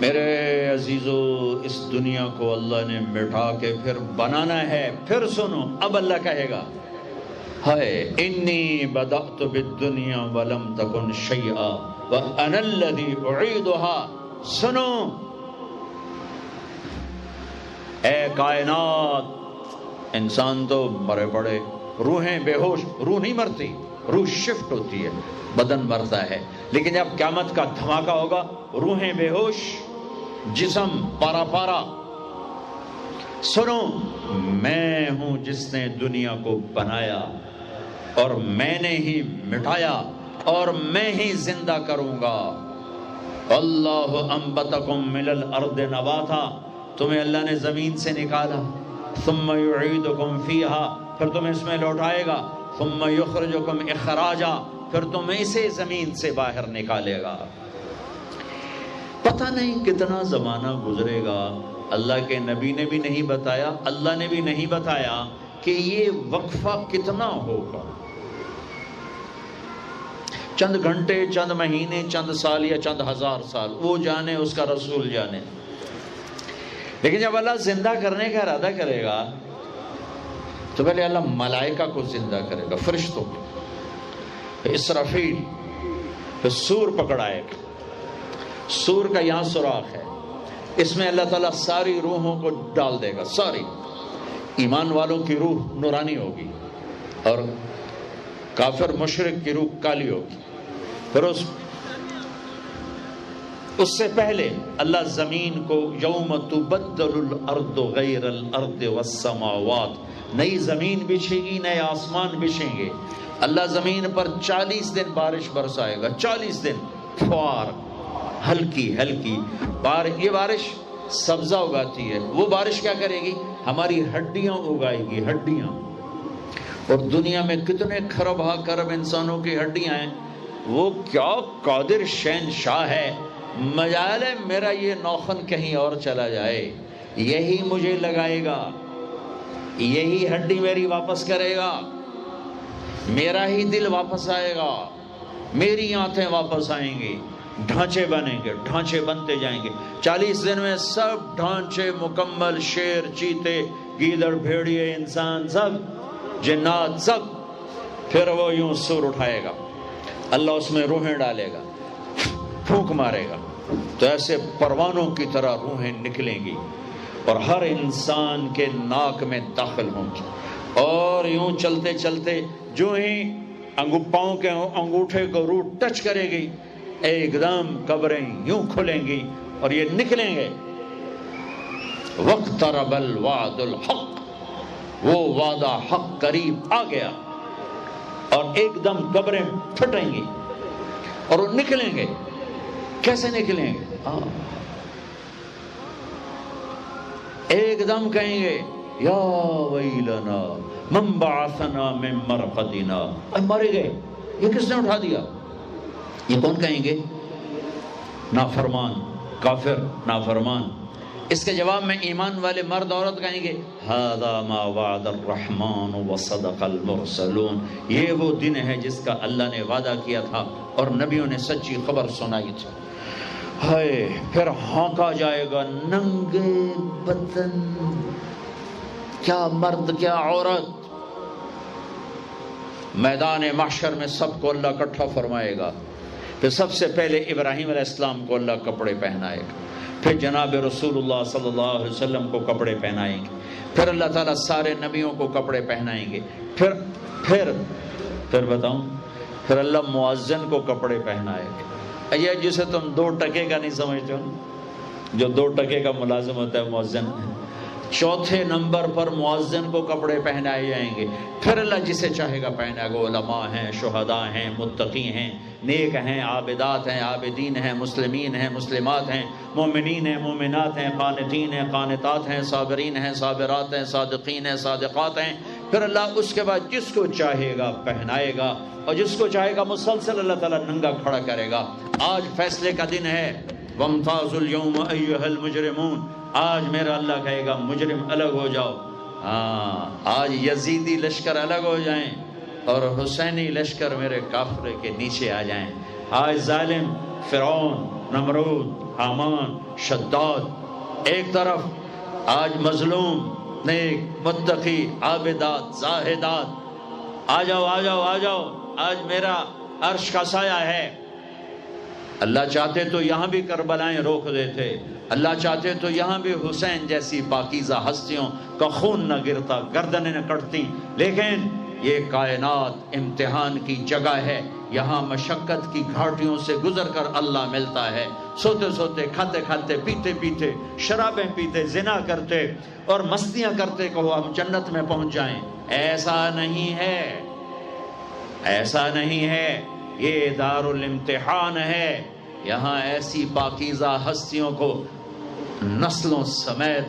میرے عزیزو اس دنیا کو اللہ نے مٹا کے پھر بنانا ہے، پھر سنو، اب اللہ کہے گا انی بدأت بالدنیا ولم تکن شیئا وانا الذی اعیدها سنو، اے کائنات، انسان تو مرے پڑے، روحیں بے ہوش، روح نہیں مرتی، روح شفٹ ہوتی ہے، بدن مرتا ہے۔ لیکن جب قیامت کا دھماکہ ہوگا، روحیں بے ہوش جسم پارا پارا۔ سنو، میں ہوں جس نے دنیا کو بنایا اور میں نے ہی مٹایا اور میں ہی زندہ کروں گا۔ اللہ انبتکم من الارض نباتا۔ تمہیں اللہ نے زمین سے نکالا۔ ثم یعیدکم فیہا۔ پھر تمہیں اس میں لوٹائے گا۔ ثم یخرجکم اخراجا۔ پھر تم اسے زمین سے باہر نکالے گا۔ پتہ نہیں کتنا زمانہ گزرے گا۔ اللہ کے نبی نے بھی نہیں بتایا، اللہ نے بھی نہیں بتایا کہ یہ وقفہ کتنا ہوگا۔ چند گھنٹے، چند مہینے، چند سال یا چند ہزار سال، وہ جانے، اس کا رسول جانے۔ لیکن جب اللہ زندہ کرنے کا ارادہ کرے گا، تو پہلے اللہ ملائکہ کو زندہ کرے گا، فرشتوں کو۔ اسرافیل، پھر سور پکڑائے گا۔ سور کا یہاں سوراخ ہے۔ اس میں اللہ تعالیٰ ساری روحوں کو ڈال دے گا، ساری۔ ایمان والوں کی روح نورانی ہوگی اور کافر مشرق کی روح کالی ہوگی۔ پھر اس اس سے پہلے اللہ زمین کو یوم تبدل الارض غیر الارض والسماوات، نئی زمین بچھے گی، نئے آسمان بچھیں گے۔ اللہ زمین پر چالیس دن بارش برسائے گا، چالیس دن۔ فوار ہلکی ہلکی بار، یہ بارش سبزہ اگاتی ہے۔ وہ بارش کیا کرے گی؟ ہماری ہڈیاں اگائے گی، ہڈیاں۔ اور دنیا میں کتنے خرب ہا کرب انسانوں کی ہڈیاں ہیں۔ وہ کیا قادر شین شاہ ہے۔ مجال میرا یہ نوخن کہیں اور چلا جائے۔ یہی مجھے لگائے گا۔ یہی ہڈی میری واپس کرے گا۔ میرا ہی دل واپس آئے گا۔ میری آنکھیں واپس آئیں گی۔ ڈھانچے بنیں گے، ڈھانچے بنتے جائیں گے۔ چالیس دن میں سب ڈھانچے مکمل شیر، چیتے، گیدڑ، بھیڑیے، انسان، سب، جنات، سب۔ پھر وہ یوں سور اٹھائے گا۔ اللہ اس میں روحیں ڈالے گا، پھونک مارے گا۔ تو ایسے پروانوں کی طرح روحیں نکلیں گی اور ہر انسان کے ناک میں داخل ہوں گی۔ اور یوں چلتے چلتے جو ہی انگو پاؤں کے انگوٹھے کو روح ٹچ کرے گی ایک دم قبریں یوں کھلیں گی اور یہ نکلیں گے۔ وقت رب الوعد الحق۔ وہ وعدہ حق قریب آ گیا اور ایک دم قبریں پھٹیں گی اور وہ نکلیں گے۔ کیسے نکلیں گے؟ ایک دم کہیں گے، یا ویلنا من بعثنا من مرقدنا۔ اے مرے گئے۔ یہ کس نے اٹھا دیا؟ یہ کون کہیں گے؟ نافرمان، کافر، نافرمان۔ اس کے جواب میں ایمان والے مرد، عورت کہیں گے هذا ما وعد الرحمن وصدق المرسلون. یہ وہ دن ہے جس کا اللہ نے وعدہ کیا تھا اور نبیوں نے سچی خبر سنائی تھی۔ ہائے، پھر ہانکا جائے گا ننگے بدن۔ کیا مرد، کیا عورت۔ میدان محشر میں سب کو اللہ کٹھا فرمائے گا۔ پھر سب سے پہلے ابراہیم علیہ السلام کو اللہ کپڑے پہنائے گا۔ پھر جناب رسول اللہ صلی اللہ علیہ وسلم کو کپڑے پہنائیں گے۔ پھر اللہ تعالیٰ سارے نبیوں کو کپڑے پہنائیں گے۔ پھر پھر پھر بتاؤں، پھر اللہ معزن کو کپڑے پہنائے گے یہ جسے تم دو ٹکے کا نہیں سمجھتے ہو جو دو ٹکے کا ملازم ہوتا ہے معزن چوتھے نمبر پر معزن کو کپڑے پہنائے جائیں گے۔ پھر اللہ جسے چاہے گا پہنائے گا۔ علماء ہیں، شہداء ہیں، متقی ہیں۔ نیک ہیں، عابدات ہیں، عابدین ہیں، مسلمین ہیں، مسلمات ہیں، مومنین ہیں، مومنات ہیں، قانتین ہیں، قانتات ہیں، صابرین ہیں، صابرات ہیں، صادقین ہیں، صادقات ہیں۔ پھر اللہ اس کے بعد جس کو چاہے گا پہنائے گا اور جس کو چاہے گا مسلسل اللہ تعالیٰ ننگا کھڑا کرے گا۔ آج فیصلے کا دن ہے۔ وَمْتَازُ الْيَوْمَ أَيُّهَا الْمُجْرِمُونَ۔ آج میرا اللہ کہے گا، مجرم الگ ہو جاؤ۔ ہاں آج یزیدی لشکر الگ ہو جائیں۔ اور حسینی لشکر میرے کافرے کے نیچے آ جائیں۔ آج ظالم، فرعون، نمرود، حامان، شداد۔ ایک طرف آج مظلوم، نیک، متقی، عابدات، زاہدات۔ آ جاؤ آ جاؤ آ جاؤ۔ آج میرا عرش کا سایہ ہے۔ اللہ چاہتے تو یہاں بھی کربلائیں روک دیتے۔ اللہ چاہتے تو یہاں بھی حسین جیسی پاکیزہ ہستیوں کا خون نہ گرتا، گردنیں نہ کٹتی۔ لیکن یہ کائنات امتحان کی جگہ ہے۔ یہاں مشقت کی گھاٹیوں سے گزر کر اللہ ملتا ہے۔ سوتے سوتے، کھاتے کھاتے، پیتے پیتے، شرابیں پیتے، زنا کرتے اور مستیاں کرتے کہو ہم جنت میں پہنچ جائیں۔ ایسا نہیں ہے۔ ایسا نہیں ہے۔ یہ دار الامتحان ہے۔ یہاں ایسی پاکیزہ ہستیوں کو نسلوں سمیت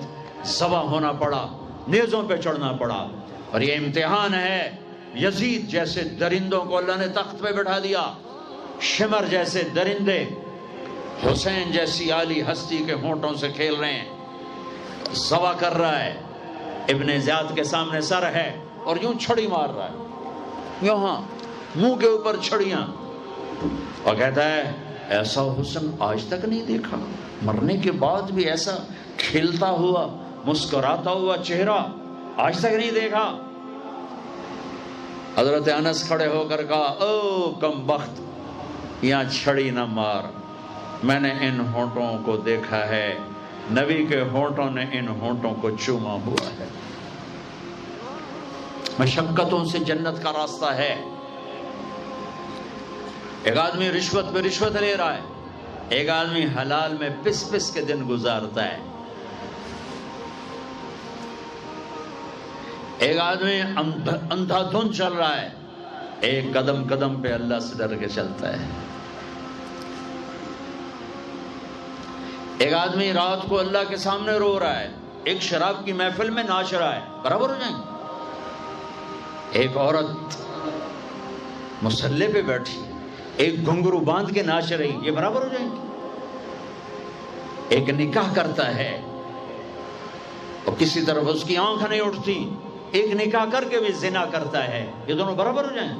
ذبح ہونا پڑا، نیزوں پہ چڑھنا پڑا۔ اور یہ امتحان ہے۔ یزید جیسے درندوں کو اللہ نے تخت پہ بٹھا دیا، شمر جیسے درندے، حسین جیسی عالی ہستی کے ہونٹوں سے کھیل رہے ہیں۔ سوا کر رہا ہے، ابن زیاد کے سامنے سر ہے اور یوں چھڑی مار رہا ہے۔ یہاں منہ کے اوپر چھڑیاں۔ اور کہتا ہے، ایسا حسن آج تک نہیں دیکھا۔ مرنے کے بعد بھی ایسا کھلتا ہوا، مسکراتا ہوا چہرہ آج تک نہیں دیکھا۔ حضرت انس کھڑے ہو کر کہا، او کم بخت، یہاں چھڑی نہ مار۔ میں نے ان ہونٹوں کو دیکھا ہے۔ نبی کے ہونٹوں نے ان ہونٹوں کو چوما ہوا ہے۔ مشقتوں سے جنت کا راستہ ہے۔ ایک آدمی رشوت پہ رشوت لے رہا ہے۔ ایک آدمی حلال میں پس پس کے دن گزارتا ہے۔ ایک آدمی اندھا دھن چل رہا ہے، ایک قدم قدم پہ اللہ سے ڈر کے چلتا ہے۔ ایک آدمی رات کو اللہ کے سامنے رو رہا ہے، ایک شراب کی محفل میں ناچ رہا ہے، برابر ہو جائیں ایک عورت مسلح پہ بیٹھی، ایک گھنگرو باندھ کے ناچ رہی، یہ برابر ہو جائیں گے۔ ایک نکاح کرتا ہے اور کسی طرف اس کی آنکھ نہیں اٹھتی۔ ایک نکاح کر کے بھی زنا کرتا ہے یہ دونوں برابر ہو جائیں۔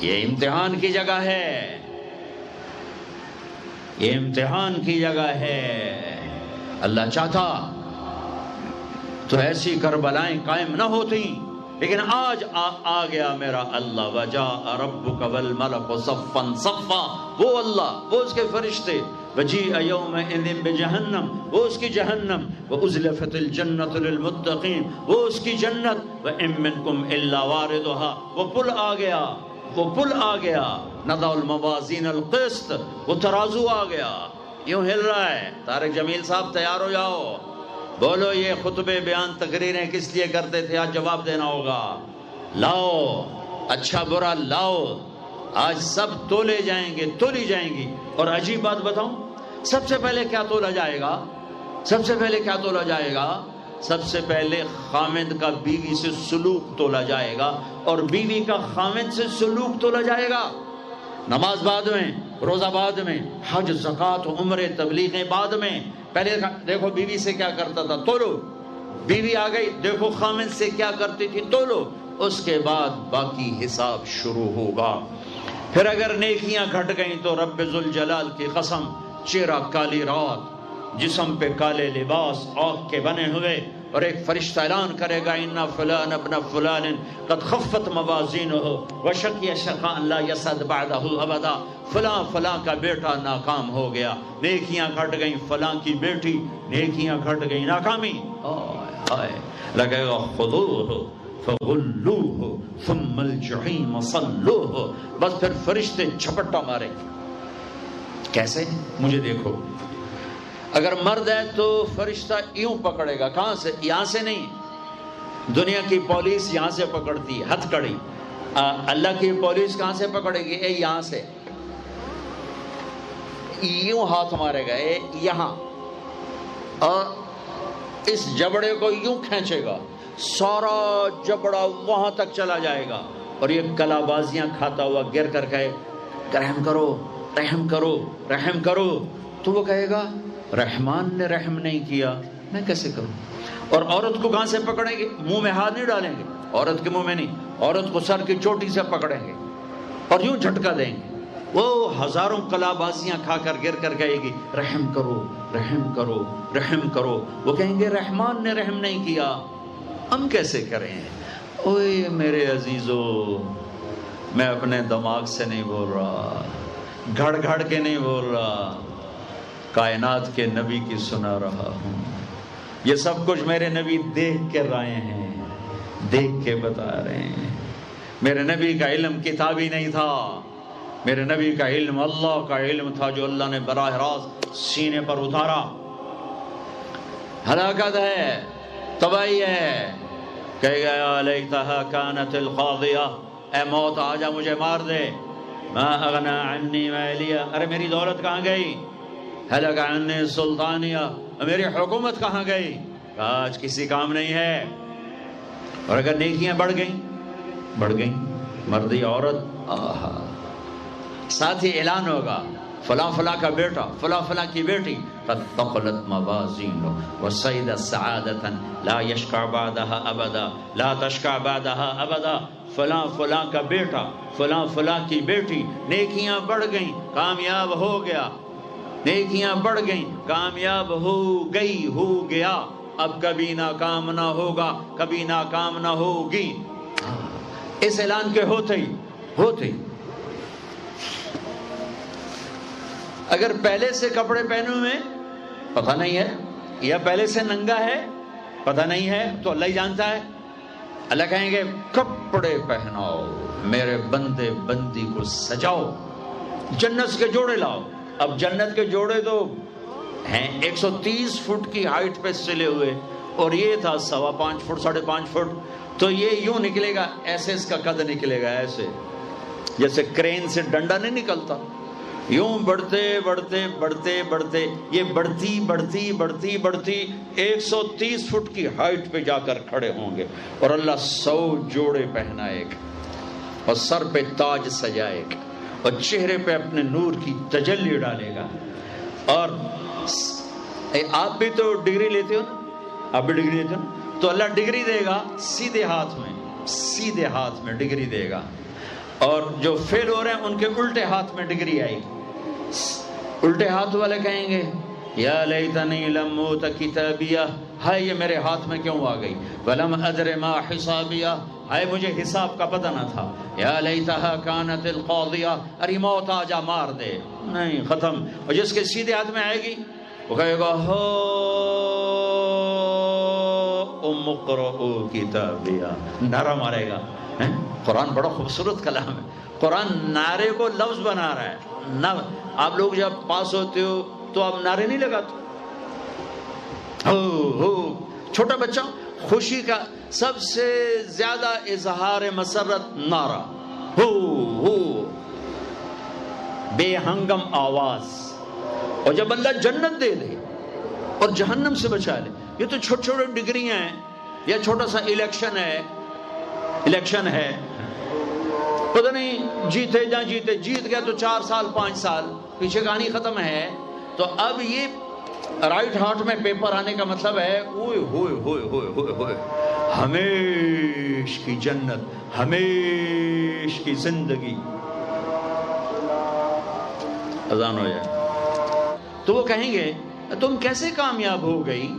یہ امتحان کی جگہ ہے۔ یہ امتحان کی جگہ ہے۔ اللہ چاہتا تو ایسی کربلائیں قائم نہ ہوتی لیکن آج آ, آ گیا میرا اللہ وجا رب قبل ملک صفا۔ وہ اللہ وہ اس کے فرشتے۔ وجی ایوم اذن بجہنم، وہ اس کی جہنم وہ ازلفت الجنت للمتقین وہ اس کی جنت و ام منکم الا واردها، وہ پل آ گیا، وہ پل آ گیا، نضع الموازین القسط، وہ ترازو آ گیا، یوں ہل رہا ہے، طارق جمیل صاحب تیار ہو جاؤ، بولو یہ خطبے بیان تقریریں کس لیے کرتے تھے، آج جواب دینا ہوگا، لاؤ اچھا برا لاؤ آج سب تولے جائیں گے، تولی جائیں گی۔ اور عجیب بات بتاؤں، سب سے پہلے کیا تولا جائے گا؟ سب سے پہلے کیا تولا جائے گا؟ سب سے پہلے خامد کا بیوی سے سلوک تولا جائے گا۔ اور بیوی کا خامد سے سلوک تولا جائے گا۔ نماز بعد میں، روزہ بعد میں، حج زکات عمر تبلیغیں بعد میں۔ پہلے دیکھو بیوی سے کیا کرتا تھا تو لو بیوی آ گئی، دیکھو خامن سے کیا کرتی تھی تو لو اس کے بعد باقی حساب شروع ہوگا۔ پھر اگر نیکیاں گھٹ گئیں تو رب ذوالجلال کی قسم، چہرہ کالی رات، جسم پہ کالے لباس آگ کے بنے ہوئے، اور ایک فرشتہ اعلان کرے گا انا فلان ابن فلان قد خفت موازین ہو وشک شقان لا یسد بعدہ ابدا، فلاں فلاں کا بیٹا ناکام ہو گیا۔ نیکیاں گھٹ گئیں، فلاں کی بیٹی، نیکیاں گھٹ گئیں، ناکامی۔ آئے لگے گا خضوہ فغلوہ ثم الجحیم صلوہ بس پھر فرشتے جھپٹا مارے. کیسے؟ مجھے دیکھو. اگر مرد ہے تو فرشتہ یوں پکڑے گا. کہاں سے؟ یہاں سے نہیں. دنیا کی پولیس یہاں سے پکڑتی ہتھ کڑی. اللہ کی پولیس کہاں سے پکڑے گی؟ اے، یہاں سے. یوں ہاتھ مارے گا. اے، یہاں. اور اس جبڑے کو یوں کھینچے گا. سارا جبڑا وہاں تک چلا جائے گا۔ اور یہ کلا بازیاں کھاتا ہوا گر کر کہے، رحم کرو رحم کرو رحم کرو۔ تو وہ کہے گا، رحمان نے رحم نہیں کیا۔ میں کیسے کروں؟ اور عورت کو کہاں سے پکڑیں گے، منہ میں ہاتھ نہیں ڈالیں گے۔ عورت کے منہ میں نہیں، عورت کو سر کی چوٹی سے پکڑیں گے۔ اور یوں جھٹکا دیں گے۔ وہ ہزاروں کلا بازیاں کھا کر گر کر گئے گی، رحم کرو رحم کرو رحم کرو۔ وہ کہیں گے، رحمان نے رحم نہیں کیا۔ ہم کیسے کریں؟ اوے میرے عزیزو، میں اپنے دماغ سے نہیں بول رہا، گھڑ گھڑ کے نہیں بول رہا، کائنات کے نبی کی سنا رہا ہوں۔ یہ سب کچھ میرے نبی دیکھ کے رائے ہیں، دیکھ کے بتا رہے ہیں۔ میرے نبی کا علم کتابی نہیں تھا۔ میرے نبی کا علم اللہ کا علم تھا جو اللہ نے براہ راست سینے پر اتارا۔ ہلاکت ہے، تباہی ہے۔ کہ گیا لیتہا کانت القاضیہ، اے موت، آجا مجھے مار دے. ما اغنا عنی مالیہ. ارے میری دولت کہاں گئی؟ حلق عنی سلطانیہ. میری حکومت کہاں گئی؟ آج کسی کام نہیں ہے. اور اگر نیکیاں بڑھ گئیں؟ بڑھ گئیں. مردی عورت؟ آہا. ساتھ ہی اعلان ہوگا. فلاں فلاں کا بیٹا، فلاں فلاں کی بیٹی قد تقلت موازین وسید سعادتا لا یشکع بعدها ابدا لا تشکع بعدها ابدا فلاں فلاں کا بیٹا، فلاں فلاں کی بیٹی، نیکیاں بڑھ گئیں، کامیاب ہو گیا۔ نیکیاں بڑھ گئیں، کامیاب ہو گئی، ہو گیا۔ اب کبھی ناکام نہ ہوگا، کبھی ناکام نہ ہوگی۔ اس اعلان کے ہوتے ہی ہوتے ہی۔ اگر پہلے سے کپڑے پہنے ہوئے پتہ نہیں ہے، یا پہلے سے ننگا ہے، پتہ نہیں ہے، تو اللہ ہی جانتا ہے۔ اللہ کہیں گے، کپڑے پہناؤ، میرے بندے بندی کو سجاؤ، جنت کے جوڑے لاؤ۔ اب جنت کے جوڑے تو ہیں، ایک سو تیس فٹ کی ہائٹ پہ سلے ہوئے۔ اور یہ تھا سوا پانچ فٹ، ساڑھے پانچ فٹ۔ تو یہ یوں نکلے گا، ایسے اس کا قد نکلے گا، ایسے۔ جیسے کرین سے ڈنڈا نہیں نکلتا۔ یوں بڑھتے بڑھتے بڑھتے بڑھتے یہ بڑھتی بڑھتی بڑھتی بڑھتی ایک سو تیس فٹ کی ہائٹ پہ جا کر کھڑے ہوں گے اور اللہ سو جوڑے پہنائے گا اور سر پہ تاج سجائے گا اور چہرے پہ اپنے نور کی تجلی ڈالے گا اور آپ بھی تو ڈگری لیتے ہو نا؟ آپ بھی ڈگری لیتے ہو نا؟ تو اللہ ڈگری دے گا سیدھے ہاتھ میں، سیدھے ہاتھ میں ڈگری دے گا اور جو فیل ہو رہے ہیں، ان کے الٹے ہاتھ میں ڈگری آئی الٹے ہاتھ والے کہیں گے، یا لیتنی لم موت کتابیہ، ہائے یہ میرے ہاتھ میں کیوں آ گئی؟ ولم ادر ما حسابیہ۔ ہائے مجھے حساب کا پتہ نہ تھا۔ یا لیتہا کانت القاضیہ، ارے موت آ جا، مار دے۔ نہیں، ختم۔ اور جس کے سیدھے ہاتھ میں آئے گی، وہ کہے گا، ہو ام قرؤ کتابیہ۔ نعرہ مارے گا۔ قرآن بڑا خوبصورت کلام ہے۔ قرآن نعرے کو لفظ بنا رہا ہے۔ نہ، آپ لوگ جب پاس ہوتے ہو تو آپ نعرے نہیں لگاتے؟ ہو ہو، چھوٹا بچہ، خوشی کا سب سے زیادہ اظہار مسرت نعرہ۔ ہو ہو، بے ہنگم آواز۔ اور جب اللہ جنت دے دے اور جہنم سے بچا لے، یہ تو چھوٹے چھوٹے ڈگریاں ہیں، یا چھوٹا سا الیکشن ہے الیکشن ہے۔ پتہ نہیں جیتے جا جیتے، جیت گیا تو چار سال، پانچ سال، پیچھے کہانی ختم ہے۔ تو اب یہ رائٹ ہارٹ میں پیپر آنے کا مطلب ہے، اوئے ہوئے ہوئے ہوئے ہوئے ہوئے۔ ہمیش کی جنت، ہمیش کی زندگی۔ اذان ہو جائے۔ تو وہ کہیں گے، تم کیسے کامیاب ہو گئی؟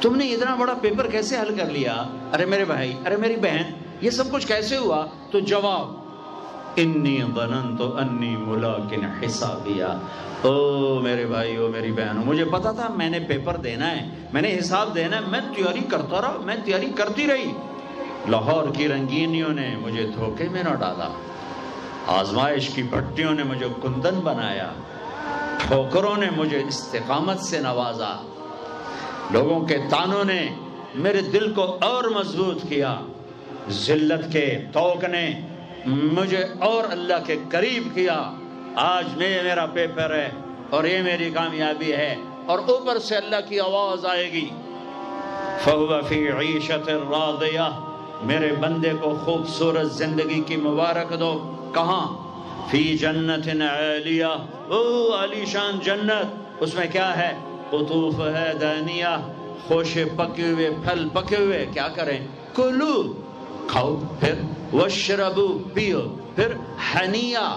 تم نے اتنا بڑا پیپر کیسے حل کر لیا؟ ارے میرے بھائی، ارے میری بہن یہ سب کچھ کیسے ہوا؟ تو جواب انی ظننت انی ملاکن حسابیا. او میرے بھائی، او میری بہن، مجھے پتا تھا میں نے پیپر دینا ہے، میں نے حساب دینا ہے، میں تیاری کرتا رہا، میں تیاری کرتی رہی۔ لاہور کی رنگینیوں نے مجھے دھوکے میں نہ ڈالا، آزمائش کی بھٹیوں نے مجھے کندن بنایا، ٹھوکروں نے مجھے استقامت سے نوازا۔ لوگوں کے تانوں نے میرے دل کو اور مضبوط کیا۔ ذلت کے توق نے مجھے اور اللہ کے قریب کیا۔ آج میں میرا پیپر ہے اور یہ میری کامیابی ہے اور اوپر سے اللہ کی آواز آئے گی۔ فَهُوَ فِي عِيشَةٍ رَاضِيَةٍ میرے بندے کو خوبصورت زندگی کی مبارک دو۔ کہاں؟ فی جنت عالیہ۔ او علی شان جنت، اس میں کیا ہے؟ قطوف ہے دانیہ خوش پکے ہوئے، پھل پکے ہوئے، کیا کریں؟ کلو۔ کھاؤ، پھر وشربو پیو۔ پھر ہنیا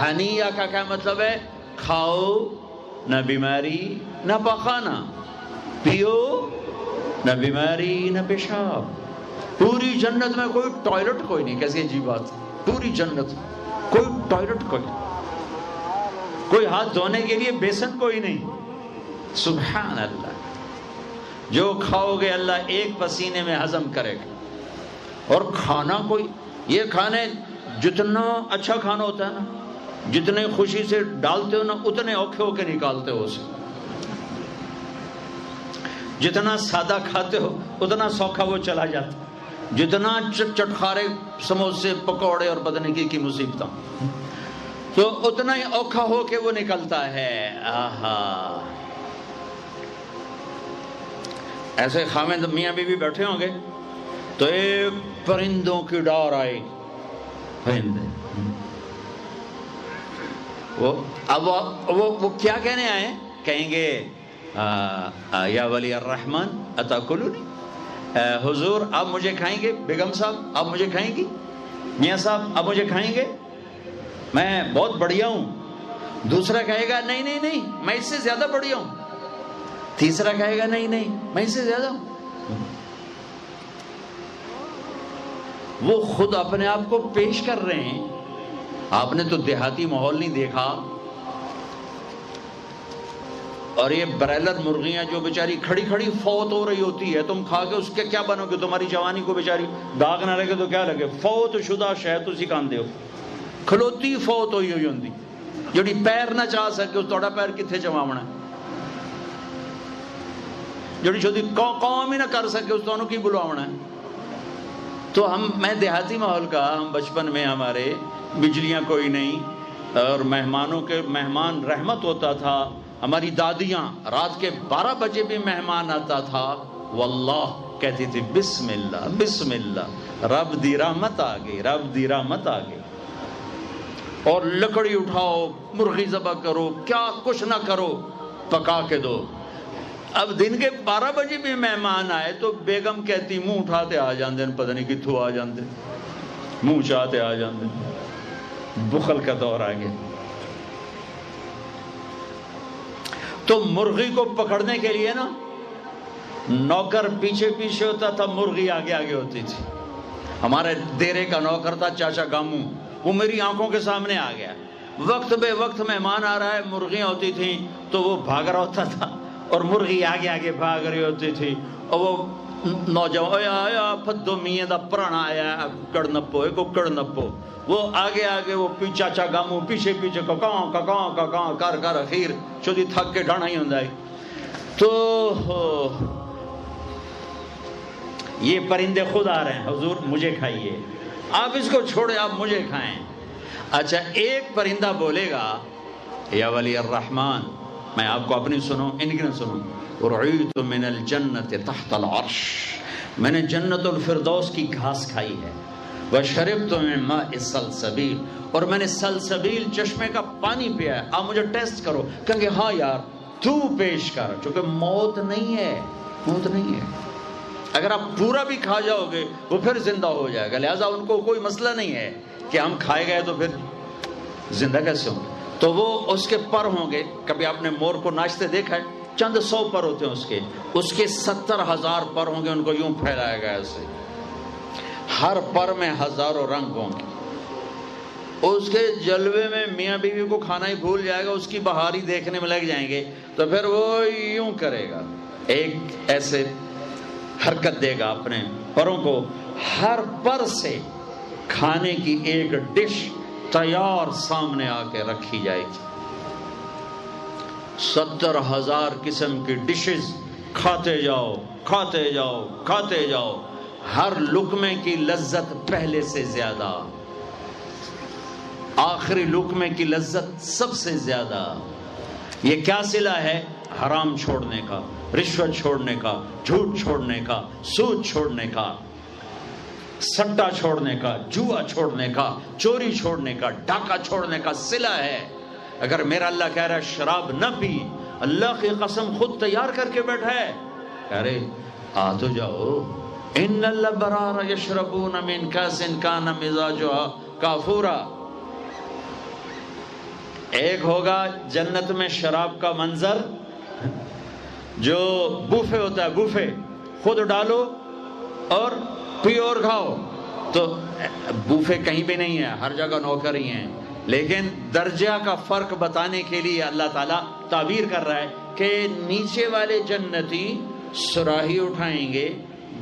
ہنیا کا کیا مطلب ہے؟ کھاؤ، نہ بیماری، نہ پخانا۔ پیو، نہ بیماری، نہ پیشاب۔ پوری جنت میں کوئی ٹوائلٹ کوئی نہیں، کیسی عجیب بات۔ پوری جنت، کوئی ٹوائلٹ کوئی نہیں۔ کوئی ہاتھ دھونے کے لیے بیسن کوئی نہیں۔ سبحان اللہ۔ جو کھاؤ گے، اللہ ایک پسینے میں ہضم کرے گا۔ اور کھانا کوئی، یہ کھانے جتنا اچھا کھانا ہوتا ہے نا، جتنے خوشی سے ڈالتے ہو نا، اتنے اوکھے ہو کے نکالتے ہو اسے۔ جتنا سادہ کھاتے ہو، اتنا سوکھا وہ چلا جاتا جتنا چٹخارے، سموسے، پکوڑے اور بدنے کی مصیبت تو اتنا ہی اوکھا ہو کے وہ نکلتا ہے۔ آہا۔ ایسے خامد میاں بی بی بیٹھے ہوں گے۔ تو ایک پرندوں کی ڈار آئے پرندے۔ وہ، اب وہ کیا کہنے آئے؟ کہیں گے یا ولی الرحمن، اتا کلونی؟ حضور، آپ مجھے کھائیں گے؟ بیگم صاحب، آپ مجھے کھائیں گی؟ میاں صاحب، آپ مجھے کھائیں گے؟ میں بہت بڑھیا ہوں۔ دوسرا کہے گا، نہیں نہیں نہیں، میں اس سے زیادہ بڑھیا ہوں۔ تیسرا کہے گا، نہیں نہیں، میں اس سے زیادہ ہوں۔ وہ خود اپنے آپ کو پیش کر رہے ہیں۔ آپ نے تو دیہاتی ماحول نہیں دیکھا۔ اور یہ برائلر مرغیاں جو بیچاری کھڑی کھڑی فوت ہو رہی ہوتی ہے، تم کھا کے اس کے کیا بنو گے؟ تمہاری جوانی کو بیچاری داغ نہ لگے تو کیا لگے؟ فوت شدہ شہد اسی کان دے کھلوتی فوت ہوئی ہوئی ہوں جڑی پیر نہ چاہ سکے، اس توڑا پیر کتنے چواونا ہے جڑی شدی قوم ہی نہ کر سکے، اس دونوں کی بلواونا ہے؟ تو ہم میں دیہاتی ماحول کا ہم بچپن میں ہمارے بجلیاں کوئی نہیں، اور مہمانوں کے مہمان رحمت ہوتا تھا۔ ہماری دادیاں رات کے بارہ بجے بھی مہمان آتا تھا۔ واللہ، کہتی تھی بسم اللہ بسم اللہ رب دی رحمت آ گئی رب دی رحمت آ گئی اور لکڑی اٹھاؤ، مرغی ذبح کرو، کیا کچھ نہ کرو، پکا کے دو۔ اب دن کے بارہ بجے بھی مہمان آئے تو بیگم کہتی منہ اٹھاتے آ جاندے پتہ نہیں کتوں آ جاندے منہ چاہتے آ جاندے بخل کا دور آ گیا تو مرغی کو پکڑنے کے لیے نا نوکر پیچھے پیچھے ہوتا تھا، مرغی آگے آگے ہوتی تھی۔ ہمارے دیرے کا نوکر تھا، چاچا گامو، وہ میری آنکھوں کے سامنے آ گیا۔ وقت بے وقت مہمان آ رہا ہے، مرغیاں ہوتی تھیں تو وہ بھاگ رہا ہوتا تھا۔ اور مرغی آگے آگے بھاگ رہی ہوتی تھی۔ اور وہ نوجوان آیا پدو میاں دا پرانا آیا کڑ نپو ایک کڑ نپو۔ وہ آگے آگے وہ پیچھا چا گامو پیچھے پیچھے ککاں ککاں ککاں کر کر اخیر چودی تھک کے ڈانا ہی ہوں تو یہ پرندے خود آ رہے ہیں۔ حضور، مجھے کھائیے۔ آپ اس کو چھوڑے آپ مجھے کھائیں۔ اچھا ایک پرندہ بولے گا، یا ولی الرحمن میں آپ کو اپنی سنوں ان کی نہ سنوں رعیت من الجنت تحت العرش۔ میں نے جنت الفردوس کی گھاس کھائی ہے۔ وشربت من ماء السلسبیل اور میں نے سلسبیل چشمے کا پانی پیا ہے۔ آپ مجھے ٹیسٹ کرو۔ کہیں گے ہاں یار، تو پیش کر۔ چونکہ موت نہیں ہے۔ موت نہیں ہے۔ اگر آپ پورا بھی کھا جاؤ گے، وہ پھر زندہ ہو جائے گا۔ لہٰذا ان کو کوئی مسئلہ نہیں ہے کہ ہم کھائے گئے تو پھر زندہ کیسے ہوں گے؟ تو وہ اس کے پر ہوں گے۔ کبھی آپ نے مور کو ناچتے دیکھا ہے؟ چند سو پر ہوتے ہیں اس کے۔ اس کے ستر ہزار پر ہوں گے، ان کو یوں پھیلایا گیا ایسے ہر پر میں ہزاروں رنگ ہوں گے۔ اس کے جلوے میں میاں بیوی کو کھانا ہی بھول جائے گا، اس کی بہاری دیکھنے میں لگ جائیں گے۔ تو پھر وہ یوں کرے گا۔ ایک ایسے حرکت دے گا اپنے پروں کو۔ ہر پر سے کھانے کی ایک ڈش تیار سامنے آ کے رکھی جائے گی۔ ستر ہزار قسم کی ڈشز کھاتے جاؤ کھاتے جاؤ کھاتے جاؤ۔ ہر لکمے کی لذت پہلے سے زیادہ۔ آخری لکمے کی لذت سب سے زیادہ۔ یہ کیا سلا ہے؟ حرام چھوڑنے کا، رشوت چھوڑنے کا، جھوٹ چھوڑنے کا، سود چھوڑنے کا۔ سٹا چھوڑنے کا، جوا چھوڑنے کا، چوری چھوڑنے کا، ڈاکہ چھوڑنے کا سلا ہے۔ اگر میرا اللہ کہہ رہا ہے شراب نہ پی، اللہ کی قسم خود تیار کر کے بیٹھا ہے۔ کہہ رہے، آ تو جاؤ۔ ان اللہ برار یشربون من کاس کان مزاجها کافورا۔ ایک ہوگا جنت میں شراب کا منظر، جو بوفے ہوتا ہے، بوفے۔ خود ڈالو اور پیو اور کھاؤ۔ تو بوفے کہیں بھی نہیں ہے ہر جگہ نوکر ہی ہیں۔ لیکن درجہ کا فرق بتانے کے لیے اللہ تعالیٰ تعبیر کر رہا ہے کہ نیچے والے جنتی سراہی اٹھائیں گے،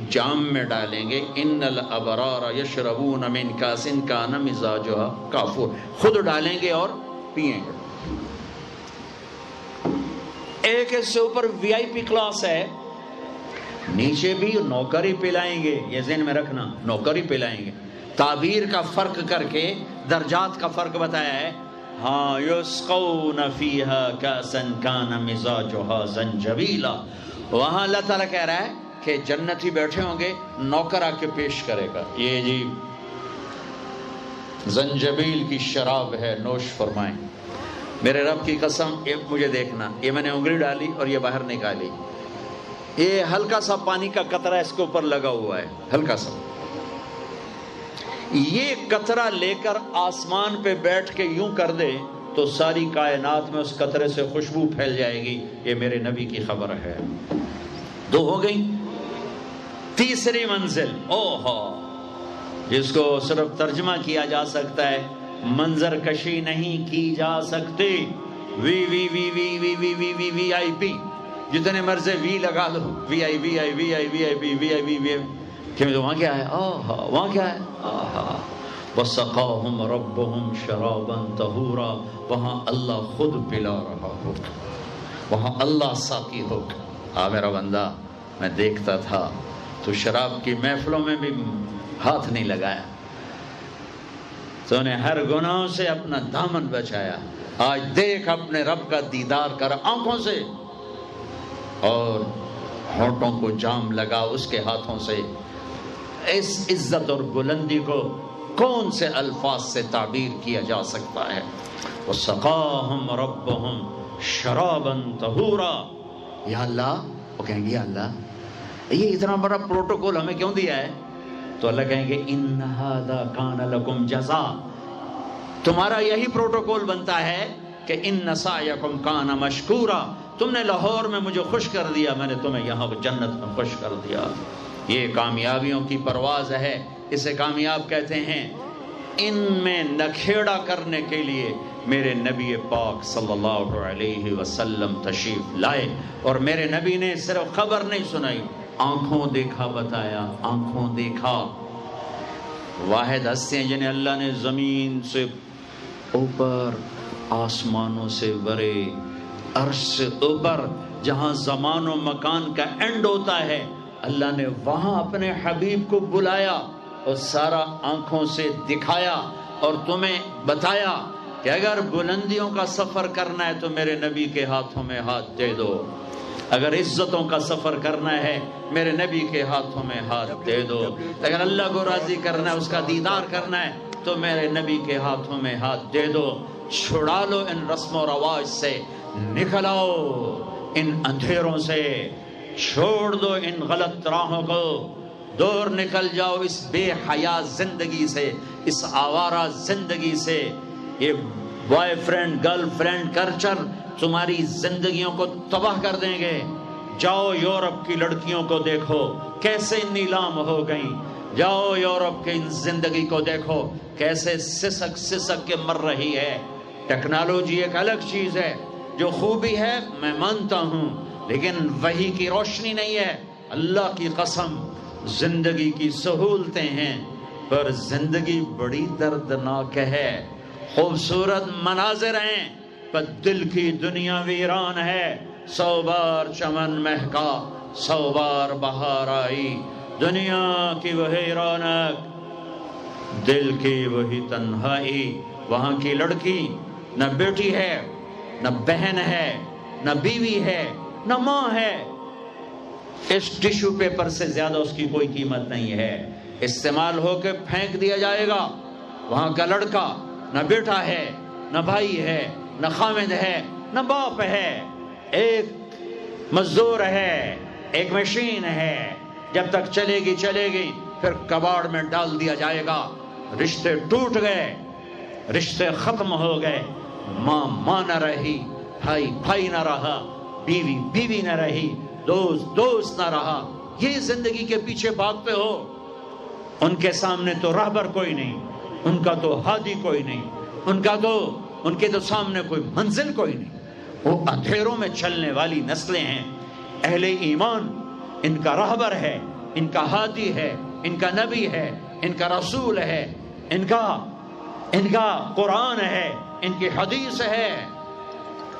جام میں ڈالیں گے۔ ان الابرار یشربون من کاسن کان مزاجها کافور۔ خود ڈالیں گے اور پیئیں گے۔ ایک اس سے اوپر وی آئی پی کلاس ہے۔ نیچے بھی نوکری پلائیں گے، یہ ذہن میں رکھنا، نوکری پلائیں گے۔ تعبیر کا فرق کر کے درجات کا فرق بتایا ہے۔ ہاں یسقون فیہا کاسن کان مزاجها زنجبیلا۔ وہاں اللہ تعالیٰ کہہ رہا ہے کہ جنتی بیٹھے ہوں گے، نوکر آ کے پیش کرے گا۔ یہ جی زنجبیل کی شراب ہے، نوش فرمائیں۔ میرے رب کی قسم، یہ مجھے دیکھنا۔ یہ میں نے انگلی ڈالی اور یہ باہر نکالی۔ یہ ہلکا سا پانی کا قطرہ اس کے اوپر لگا ہوا ہے ہلکا سا یہ قطرہ لے کر آسمان پہ بیٹھ کے یوں کر دے تو ساری کائنات میں اس قطرے سے خوشبو پھیل جائے گی یہ میرے نبی کی خبر ہے دو ہو گئی تیسری منزل او ہو جس کو صرف ترجمہ کیا جا سکتا ہے منظر کشی نہیں کی جا سکتی وی وی وی وی وی وی وی وی وی آئی پی جتنے مرضے وی لگا دو وی آئی وی آئی وی آئی وی آئی پی وی آئی وی وی کہ وہاں کیا ہے؟ آہا، وہاں کیا ہے؟ آہا. وَسَقَاهُمْ رَبُّهُمْ شَرَابًا طَهُورًا. وہاں اللہ خود پلا رہا ہوگا وہاں اللہ ساقی ہوگا آ میرا بندہ، میں دیکھتا تھا. تو شراب کی محفلوں میں بھی ہاتھ نہیں لگایا. تو نے ہر گناہوں سے اپنا دامن بچایا. آج دیکھ اپنے رب کا دیدار کر، آنکھوں سے. اور ہونٹوں کو جام لگا اس کے ہاتھوں سے۔ اس عزت اور بلندی کو کون سے الفاظ سے تعبیر کیا جا سکتا ہے؟ وہ سقاہم ربہم شرابن تہورا یا اللہ، وہ کہیں گے، یا اللہ، یہ اتنا بڑا پروٹوکول ہمیں کیوں دیا ہے؟ تو اللہ کہیں گے، ان هذا کان لکم جزا تمہارا یہی پروٹوکول بنتا ہے کہ ان نسایکم کان مشکورا تم نے لاہور میں مجھے خوش کر دیا، میں نے تمہیں یہاں جنت میں خوش کر دیا۔ یہ کامیابیوں کی پرواز ہے، اسے کامیاب کہتے ہیں۔ ان میں نکھیڑا کرنے کے لیے میرے نبی پاک صلی اللہ علیہ وسلم تشریف لائے۔ اور میرے نبی نے صرف خبر نہیں سنائی، آنکھوں دیکھا، بتایا، آنکھوں دیکھا۔ واحد ہستے جنہیں یعنی اللہ نے زمین سے اوپر آسمانوں سے برے عرش سے اوپر جہاں زمان و مکان کا اینڈ ہوتا ہے، اللہ نے وہاں اپنے حبیب کو بلایا اور سارا آنکھوں سے دکھایا اور تمہیں بتایا کہ اگر بلندیوں کا سفر کرنا ہے تو میرے نبی کے ہاتھوں میں ہاتھ دے دو۔ اگر عزتوں کا سفر کرنا ہے، میرے نبی کے ہاتھوں میں ہاتھ دے دو۔ اگر اللہ کو راضی کرنا ہے، اس کا دیدار کرنا ہے، تو میرے نبی کے ہاتھوں میں ہاتھ دے دو۔ چھڑا لو ان رسم و رواج سے۔ نکل آؤ ان اندھیروں سے، چھوڑ دو ان غلط راہوں کو۔ دور نکل جاؤ اس بے حیا زندگی سے، اس آوارہ زندگی سے۔ یہ boy friend girl friend culture تمہاری زندگیوں کو تباہ کر دیں گے۔ جاؤ یورپ کی لڑکیوں کو دیکھو، کیسے نیلام ہو گئیں۔ جاؤ یورپ کی زندگی کو دیکھو، کیسے سسک سسک کے مر رہی ہے۔ ٹیکنالوجی ایک الگ چیز ہے۔ جو خوبی ہے میں مانتا ہوں، لیکن وہی کی روشنی نہیں ہے۔ اللہ کی قسم، زندگی کی سہولتیں ہیں، پر زندگی بڑی دردناک ہے۔ خوبصورت مناظر ہیں، پر دل کی دنیا ویران ہے۔ سو بار چمن مہکا، سو بار بہار آئی۔ دنیا کی وہی رونق، دل کی وہی تنہائی۔ وہاں کی لڑکی نہ بیٹی ہے نہ بہن ہے، نہ بیوی ہے، نہ ماں ہے۔ اس ٹیشو پیپر سے زیادہ اس کی کوئی قیمت نہیں ہے۔ استعمال ہو کے پھینک دیا جائے گا۔ وہاں کا لڑکا نہ بیٹا ہے، نہ بھائی ہے، نہ خامد ہے، نہ باپ ہے۔ ایک مزدور ہے، ایک مشین ہے۔ جب تک چلے گی چلے گی۔ پھر کباڑ میں ڈال دیا جائے گا۔ رشتے ٹوٹ گئے، رشتے ختم ہو گئے۔ ماں ماں نہ رہی بھائی بھائی نہ رہا بیوی بیوی نہ رہی دوست دوست نہ رہا یہ زندگی کے پیچھے بھاگتے ہو ان کے سامنے تو رہبر کوئی نہیں ان کا تو ہادی کوئی نہیں ان کا تو ان کے تو سامنے کوئی منزل کوئی نہیں وہ اندھیروں میں چلنے والی نسلیں ہیں اہل ایمان ان کا رہبر ہے ان کا ہادی ہے ان کا نبی ہے ان کا رسول ہے ان کا ان کا قرآن ہے ان کی حدیث ہے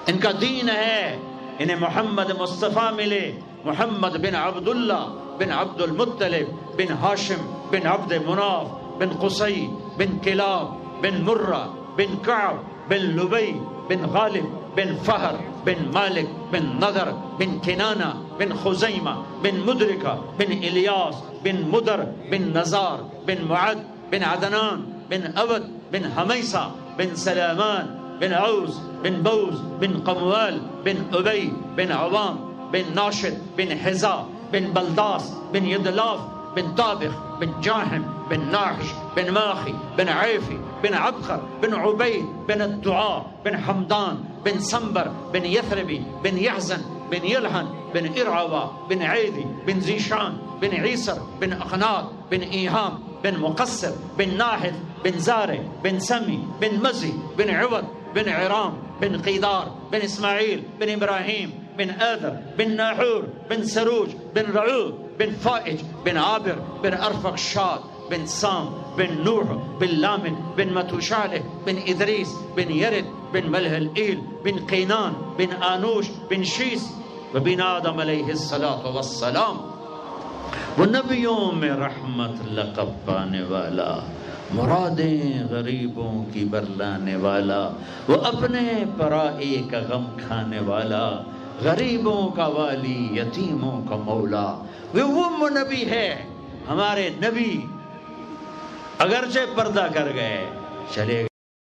ان کا دین ہے انہیں محمد مصطفیٰ ملے محمد بن عبداللہ بن عبد المطلب بن ہاشم بن عبد مناف بن قصی بن کلاب بن مرہ بن کعب بن لبی بن غالب بن فہر بن مالک بن نظر بن کنانہ بن خزیمہ بن مدرکہ بن الیاس بن مدر بن نزار بن معد بن عدنان بن أبد بن سلامان بن عوز بن بوز بن قموال بن أبي بن عوام بن ناشد بن حزا بن بلداس بن يدلاف بن طابخ بن جاحم بن ناحش بن ماخي بن عيفي بن عبخر بن عبيد بن الدعاء بن حمدان بن سنبر بن يثربي بن يحزن بن يلحن بن إرعوى بن عيدي بن زيشان بن عيسر بن أخناط بن إيهام بن مقصر بن ناحث بن زارع بن سمي بن مزي بن عوض بن عرام بن قيدار بن إسماعيل بن إبراهيم بن آذر بن ناحور بن سروج بن رعوب بن فائج بن عابر بن أرفق شاد بن سام بن نوح بن لامن بن متوشاله بن إدريس بن يرد بن ملح الإيل بن قينان بن آنوش بن شيس وبن آدم عليه الصلاة والسلام. وہ نبیوں میں رحمت لقب پانے والا مرادیں غریبوں کی برلانے والا، وہ اپنے پرائی کا غم کھانے والا، غریبوں کا والی، یتیموں کا مولا۔ وہ نبی ہے، ہمارے نبی۔ اگرچہ پردہ کر گئے، چلے